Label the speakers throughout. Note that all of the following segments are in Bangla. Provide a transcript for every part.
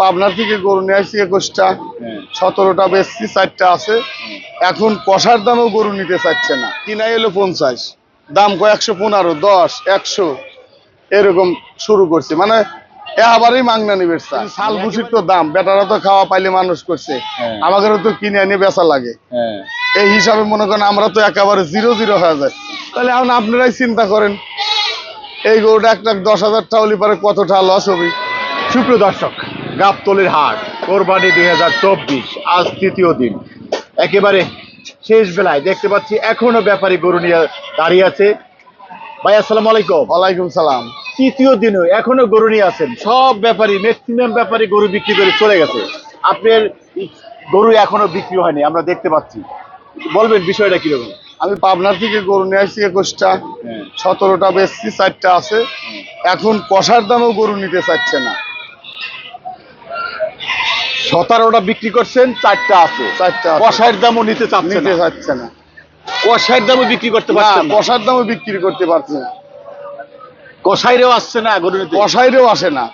Speaker 1: পাবনা থেকে গরু নিয়ে আসছি একুশটা
Speaker 2: হ্যাঁ।
Speaker 1: সতেরোটা বেচছি চারটা আছে। এখন কষার দামেও গরু নিতে চাচ্ছে না। কিনা এলো পঞ্চাশ দাম কয় একশো পনেরো দশ একশো। এরকম শুরু করছে। মানে এবারই মাংনা নিবে শাল ভুষির তো দাম বেটারা তো খাওয়া পাইলে মানুষ করছে।
Speaker 2: হ্যাঁ।
Speaker 1: আমাদেরও তো কিনে এনে বেচা লাগে।
Speaker 2: হ্যাঁ।
Speaker 1: এই হিসাবে মনে করেন আমরা তো একেবারে জিরো জিরো হয়ে যাচ্ছি। তাহলে এখন আপনারাই চিন্তা করেন এই গরুটা একটা দশ হাজার টাকা হলে পরে কতটা লস হবে?
Speaker 2: সুপ্রিয় দর্শক গাবতলির হাট কোরবানি দুই হাজার চব্বিশ আজ তৃতীয় দিন। একেবারে শেষ বেলায় দেখতে পাচ্ছি এখনও ব্যাপারী গরু নিয়ে দাঁড়িয়ে আছে। ভাই আসসালামু আলাইকুম।
Speaker 1: ওয়ালাইকুম সালাম।
Speaker 2: তৃতীয় দিনও এখনও গরু নিয়ে আছেন। সব ব্যাপারী ম্যাক্সিমাম ব্যাপারী গরু বিক্রি করে চলে গেছে। আপনার গরু এখনও বিক্রি হয়নি আমরা দেখতে পাচ্ছি। বলবেন বিষয়টা কীরকম?
Speaker 1: আমি পাবনা থেকে গরু নিয়ে আসছি একুশটা।
Speaker 2: হ্যাঁ।
Speaker 1: সতেরোটা বেচছি চারটা আছে। এখন কষার দামেও গরু নিতে চাচ্ছে না।
Speaker 2: সতেরোটা বিক্রি করছেন চারটা আছে।
Speaker 1: চারটা।
Speaker 2: কষাইয়ের দামও নিতে চাচ্ছে
Speaker 1: নিতে
Speaker 2: না।
Speaker 1: চাচ্ছে না।
Speaker 2: কষাইয়ের দামও বিক্রি করতে পারছেন না।
Speaker 1: কষার দামও বিক্রি করতে পারছে
Speaker 2: কষাইরেও আসছে না গরু নিতে
Speaker 1: কষাইরেও আসে না।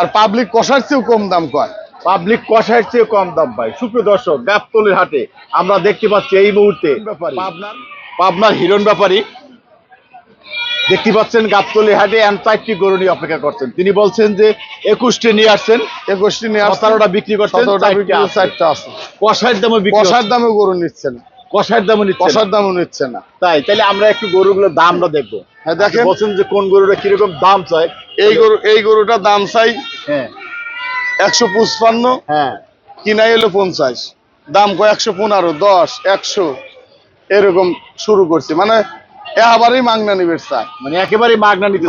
Speaker 1: আর পাবলিক কষার চেয়েও কম দাম কয়
Speaker 2: পাবলিক কষাইয়ের চেয়ে কম দাম পায়। সুপ্রিয় দর্শক গাবতলির হাটে আমরা দেখতে পাচ্ছি এই মুহূর্তে পাবনার পাবনার হিরণ ব্যাপারী। দেখতে পাচ্ছেন গাবতলি হাটে এন চারটি গরু নিয়ে অপেক্ষা করছেন। তিনি বলছেন যে একুশটি নিয়ে আসছেন।
Speaker 1: একুশটি নিয়ে আসছে
Speaker 2: সতেরোটা বিক্রি করছেন চারটি আছে। কষাইয়ের দামও
Speaker 1: কষার। দামেও গরু নিচ্ছে না
Speaker 2: কষাইয়ের দামও নিচ্ছে
Speaker 1: কষার দামও নিচ্ছে না
Speaker 2: তাই তাহলে আমরা একটু গরুগুলোর দামটা দেখব।
Speaker 1: হ্যাঁ দেখেন।
Speaker 2: বলছেন যে কোন গরুটা কীরকম দাম চায়
Speaker 1: এই গরু এই গরুটার দাম চাই
Speaker 2: হ্যাঁ।
Speaker 1: একশো পঁচপান্ন
Speaker 2: হ্যাঁ।
Speaker 1: কিনা এলো পঞ্চাশ। দাম কয় একশো পনেরো দশ একশো। এরকম শুরু করছে। মানে এবারই মাংনা নিবে চায়
Speaker 2: মানে একেবারে মাগনা নিতে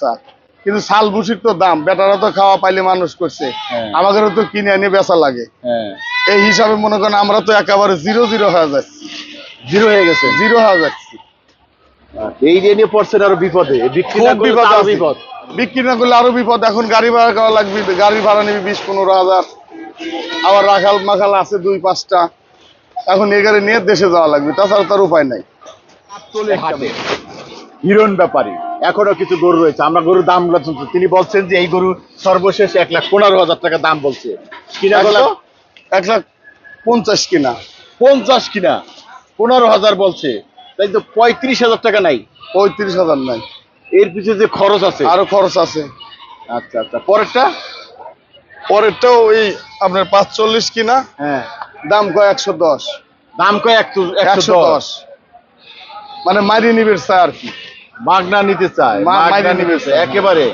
Speaker 2: চায়।
Speaker 1: কিন্তু শাল ভুষির তো দাম বেটারা তো খাওয়া পাইলে মানুষ করছে।
Speaker 2: হ্যাঁ।
Speaker 1: আমাদেরও তো কিনে এনে বেচা লাগে।
Speaker 2: হ্যাঁ।
Speaker 1: এই হিসাবে মনে করেন আমরা তো একেবারে জিরো জিরো হয়ে যাচ্ছি।
Speaker 2: জিরো হয়ে গেছে?
Speaker 1: জিরো হয়ে যাচ্ছি।
Speaker 2: এই যে নিয়ে পড়ছেন আরও বিপদে। বিক্রি না করলে
Speaker 1: বিপদ আরও।
Speaker 2: বিপদ।
Speaker 1: বিক্রি না করলে আরও বিপদ। এখন গাড়ি ভাড়া করা লাগবে গাড়ি ভাড়া নিবি বিশ পনেরো হাজার। আবার রাখাল মাখাল আছে দুই পাঁচটা। এখন নিয়ে দেশে যাওয়া লাগবে। তাছাড়া তার উপায় নাই।
Speaker 2: হাটে। হিরণ ব্যাপারী। এখনও কিছু গরু রয়েছে। আমরা গরুর দাম তিনি বলছেন যে এই গরু সর্বশেষ এক লাখ পনেরো হাজার টাকা দাম বলছে। কিনা
Speaker 1: লাখ- এক লাখ পঞ্চাশ কিনা।
Speaker 2: পঞ্চাশ কিনা? পনেরো হাজার বলছে। তাই তো পঁয়ত্রিশ হাজার টাকা নাই।
Speaker 1: পঁয়ত্রিশ হাজার নাই।
Speaker 2: এর পিছনে যে খরচ আছে।
Speaker 1: আরও খরচ আছে।
Speaker 2: আচ্ছা আচ্ছা। পরেরটা?
Speaker 1: পরেরটাও ওই আপনার পাঁচচল্লিশ কিনা।
Speaker 2: হ্যাঁ।
Speaker 1: দাম কয় একশো দশ?
Speaker 2: দাম কয় একশো
Speaker 1: দশ। মানে মারি নিবের চায় আর কি
Speaker 2: মাগনা নিতে চায় মাগনা নিতে চায়। একেবারে।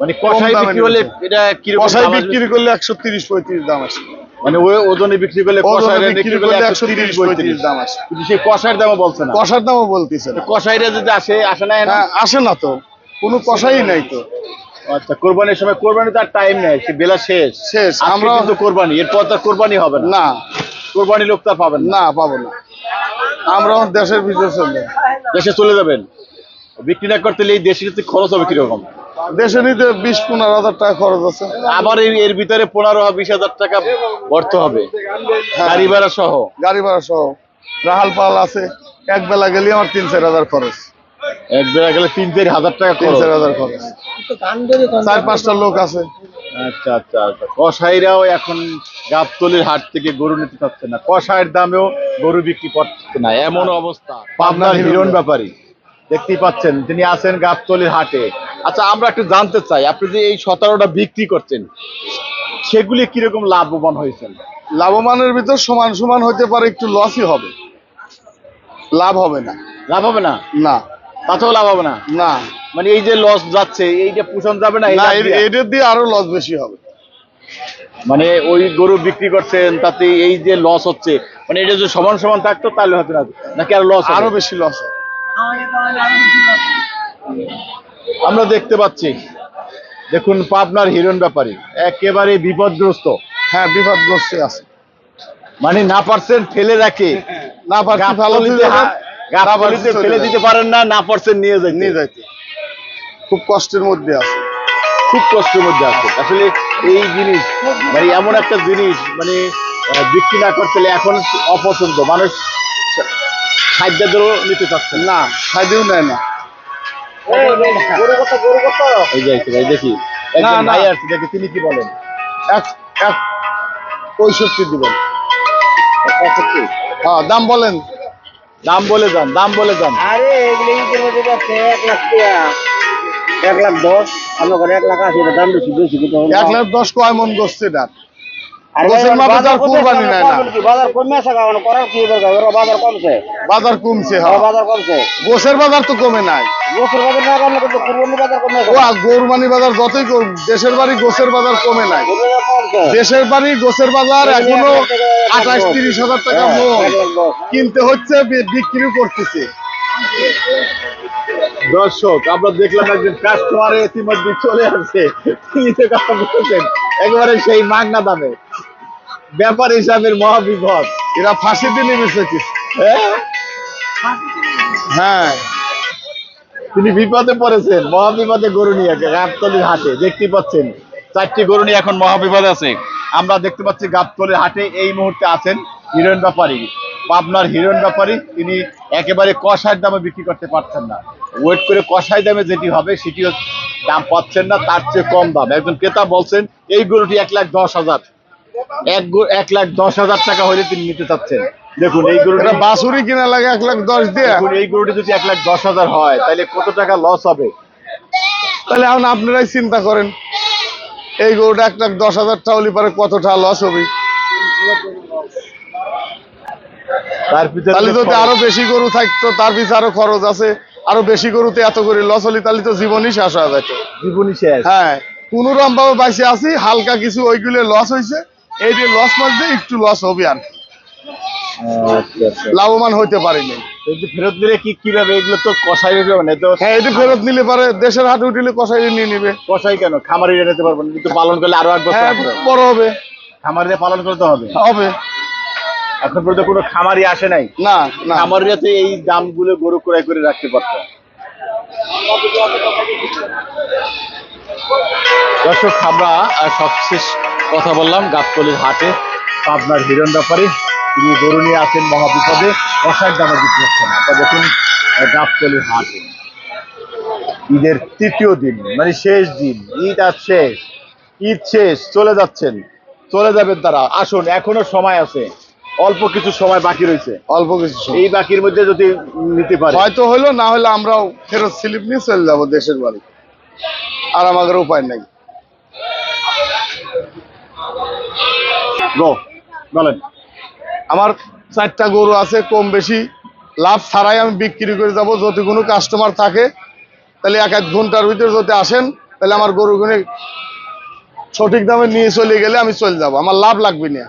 Speaker 2: মানে কষাই বিক্রি হলে এটা কীরকম
Speaker 1: কষাই বিক্রি করলে একশো তিরিশ পঁয়ত্রিশ দাম আসে।
Speaker 2: মানে ওই ওজনে বিক্রি করলে
Speaker 1: বিক্রি দাম আসে।
Speaker 2: কিন্তু সেই কষাইয়ের দামও বলছে না।
Speaker 1: কষার দামও বলতেছে না।
Speaker 2: কষাইরা যদি আসে আসে না না?
Speaker 1: হ্যাঁ, আসে না তো। কোনো কষাই নাই তো।
Speaker 2: আচ্ছা কোরবানির সময় কোরবানি তার টাইম নেই বেলা শেষ।
Speaker 1: শেষ
Speaker 2: আমরা কিন্তু কোরবানি এরপর তার কোরবানি হবে না। কোরবানি লোক তার পাবেন না।
Speaker 1: পাবো না। আমরা দেশের চলবে
Speaker 2: দেশে চলে যাবেন। বিক্রি না করতে এই হচ্ছে খরচ হবে কীরকম?
Speaker 1: দেশে নিতে বিশ পনেরো হাজার টাকা খরচ আছে।
Speaker 2: আবার এর ভিতরে পনেরো বিশ হাজার টাকা ভরতে হবে। গাড়ি ভাড়া সহ।
Speaker 1: গাড়ি ভাড়া সহ। রাহাল পাল আছে। এক বেলা গেলে আমার তিন চার হাজার খরচ।
Speaker 2: এক বেলা গেলে তিন চার হাজার টাকা
Speaker 1: তিন চার হাজার খরচ। চার পাঁচটা লোক আছে।
Speaker 2: আচ্ছা আচ্ছা আচ্ছা। কসাইরাও এখন গাবতলির হাট থেকে গরু নিতে চাচ্ছে না। কসাইয়ের দামেও গরু বিক্রি করছে। না এমন অবস্থা। পাবনার হিরণ ব্যাপারী দেখতেই পাচ্ছেন তিনি আছেন গাবতলির হাটে। আচ্ছা আমরা একটু জানতে চাই আপনি যে এই সতেরোটা বিক্রি করছেন সেগুলি কীরকম লাভবান হয়েছেন?
Speaker 1: লাভবানের ভিতর সমান সমান হতে পারে একটু লসই হবে। লাভ হবে না।
Speaker 2: লাভ হবে না?
Speaker 1: না।
Speaker 2: তাতেও লাভ হবে না?
Speaker 1: না।
Speaker 2: মানে এই যে লস যাচ্ছে এইটা পোষণ যাবে না?
Speaker 1: এটার দিয়ে? আরও লস বেশি হবে।
Speaker 2: মানে ওই গরু বিক্রি করছেন তাতে এই যে লস হচ্ছে মানে এটা যদি সমান সমান থাকতো তাহলে হতো না নাকি আর লস
Speaker 1: আরও বেশি লস
Speaker 2: আমরা দেখতে পাচ্ছি। দেখুন পাবনার হিরণ ব্যাপারী একেবারে বিপদগ্রস্ত।
Speaker 1: হ্যাঁ বিপদগ্রস্ত আছে।
Speaker 2: মানে না পারছেন ফেলে রাখে।
Speaker 1: না পারছি ভালো
Speaker 2: ফেলে দিতে পারেন না না পারছেন নিয়ে যাই
Speaker 1: নিয়ে যাইতে। খুব কষ্টের মধ্যে আছে।
Speaker 2: খুব কষ্টের মধ্যে আছে। আসলে এই জিনিস মানে এমন একটা জিনিস মানে বিক্রি না করতে হলে এখন অপছন্দ। মানুষ খাদ্যদেরও নিতে চাচ্ছে না।
Speaker 1: না নেয় না।
Speaker 2: এই যে এই দেখি। একজন ভাই আসছে দেখি তিনি কি বলেন।
Speaker 1: এক এক পঁয়ষট্টি দিবেন। হ্যাঁ দাম বলেন।
Speaker 2: দাম বলে যান দাম বলে যান।
Speaker 3: আরে এগুলো ঈদের মধ্যে যাচ্ছে এক লাখ টাকা। এক লাখ দশ আমরা করে এক লাখ আশি এটা দাম বেশি বেশি কিন্তু
Speaker 1: এক লাখ দশ কয় মন না।
Speaker 3: বাজার কমছে
Speaker 1: গোসের বাজার তো কমে নাই। গৌরবানি বাজার যতই দেশের বাড়ি গোসের বাজার কমে নাই। দেশের বাড়ি গোসের বাজার
Speaker 3: এখনও
Speaker 1: আঠাশ তিরিশ হাজার টাকা
Speaker 3: হ্যাঁ।
Speaker 1: কিনতে হচ্ছে বি- বিক্রি করতেছে।
Speaker 2: দর্শক, আমরা দেখলাম একজন কাস্টমার ইতিমধ্যে চলে আসছে। তিনি কথা বলছেন? একেবারে সেই মাগনা দামে। ব্যাপার হিসাবের মহাবিপদ।
Speaker 1: এরা ফাঁসিতে নেমেছে
Speaker 2: হ্যাঁ?
Speaker 1: হ্যাঁ।
Speaker 2: তিনি বিপদে পড়েছেন। মহাবিপদে গরু নিয়ে গাবতলির হাটে। দেখতে পাচ্ছেন, চারটি গরু নিয়ে এখন মহাবিপদে আছে। আমরা দেখতে পাচ্ছি গাবতলির হাটে এই মুহূর্তে আছেন হিরোইন ব্যাপারী। পাবনার হিরোইন ব্যাপারী তিনি একেবারে কষার দামে বিক্রি করতে পারছেন না। ওয়েট করে কষায় দামে যেটি হবে সেটিও দাম পাচ্ছেন না তার চেয়ে কম দাম। একজন ক্রেতা বলছেন এই গরুটি এক লাখ দশ হাজার। এক এক লাখ দশ হাজার টাকা হলে তিনি নিতে চাচ্ছেন। দেখুন এই গরুটা
Speaker 1: বাসুরি কিনা লাগে এক লাখ দশ দিয়ে?
Speaker 2: দেখুন এই গরুটি যদি এক লাখ দশ হাজার হয় তাহলে কত টাকা লস হবে?
Speaker 1: তাহলে এখন আপনারাই চিন্তা করেন এই গরুটা এক লাখ দশ হাজার টাকা পরে কতটা লস হবে?
Speaker 2: তার
Speaker 1: তাহলে যদি আরও বেশি গরু থাকতো তার পিছনে আরও খরচ আছে। আরও বেশি গরুতে এত করে লস হলে তাহলে তো জীবনই শেষ হয়ে যেত।
Speaker 2: জীবনই শেষ।
Speaker 1: হ্যাঁ কোনোরকম ভাবে বাইসে আছি হালকা কিছু ওইগুলো লস হয়েছে এই যে লস মারছে একটু লস হবে আর।
Speaker 2: আচ্ছা আচ্ছা।
Speaker 1: লাভবান হইতে পারিনি
Speaker 2: এই যে ফেরত নিলে কি কি কীভাবে এগুলো তো কষাই মানে তো
Speaker 1: হ্যাঁ এটি ফেরত নিলে পারে দেশের হাটে উঠিলে কষাই নিয়ে নিবে।
Speaker 2: কষাই কেন? খামারি নিতে পারবেন কিন্তু পালন করলে আরও এক বছর
Speaker 1: হ্যাঁ বড় হবে।
Speaker 2: খামারিরা পালন করতে হবে।
Speaker 1: হবে।
Speaker 2: এখন পর্যন্ত কোনো খামারি আসে নাই?
Speaker 1: না না।
Speaker 2: খামারিরা তো এই দামগুলো গরু ক্রয় করে রাখতে পারত। দর্শক আমরা সবশেষ কথা বললাম গাবতলির হাটে। পাবনার হিরণ ব্যাপারী তিনি গরু নিয়ে আছেন মহাবিপদে। কষার দামে বিক্রি হচ্ছেন আপনারা দেখুন গাবতলির হাটে। ঈদের তৃতীয় দিন মানে শেষ দিন। ঈদ আর শেষ। ঈদ শেষ চলে যাচ্ছেন। চলে যাবেন তারা। আসুন এখনও সময় আছে। অল্প কিছু সময় বাকি রয়েছে।
Speaker 1: অল্প কিছু সময়।
Speaker 2: এই বাকির মধ্যে যদি নিতে পারে।
Speaker 1: হয়তো হইল না হলে আমরাও ফেরত স্লিপ নিয়ে চলে যাব দেশের বাড়ি। আর আমাদের উপায় নাই।
Speaker 2: গো বলেন।
Speaker 1: আমার চারটা গরু আছে কম বেশি লাভ ছাড়াই আমি বিক্রি করে যাব। যদি কোনো কাস্টমার থাকে তাহলে এক এক ঘণ্টার ভিতরে যদি আসেন তাহলে আমার গরুগুলো সঠিক দামে নিয়ে চলে গেলে আমি চলে যাব। আমার লাভ লাগবে না।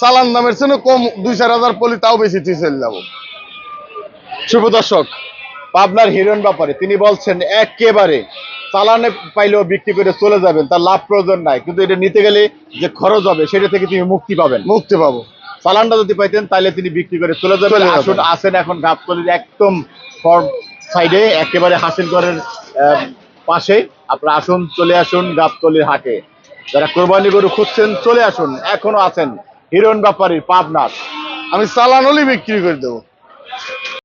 Speaker 1: চালান দামের জন্য কম দুই চার হাজার পলি তাও বেশি চলে যাব।
Speaker 2: শুভ দর্শক পাবনার হিরণ ব্যাপারে তিনি বলছেন একেবারে চালানে পাইলেও বিক্রি করে চলে যাবেন তার লাভ প্রয়োজন নাই। কিন্তু এটা নিতে গেলে যে খরচ হবে সেটা থেকে তিনি মুক্তি পাবেন।
Speaker 1: মুক্তি পাবো।
Speaker 2: চালানটা যদি পাইতেন তাহলে তিনি বিক্রি করে চলে যাবেন। আসুন আসেন এখন গাবতলির একদম ফর্ম সাইডে একেবারে হাসিলগড়ের আহ, পাশে। আপনারা আসুন চলে আসুন গাবতলির হাটে। যারা কোরবানি গরু খুঁজছেন চলে আসুন। এখনও আছেন হিরণ ব্যাপারী পাবনার।
Speaker 1: আমি চালান বিক্রি করে দেবো।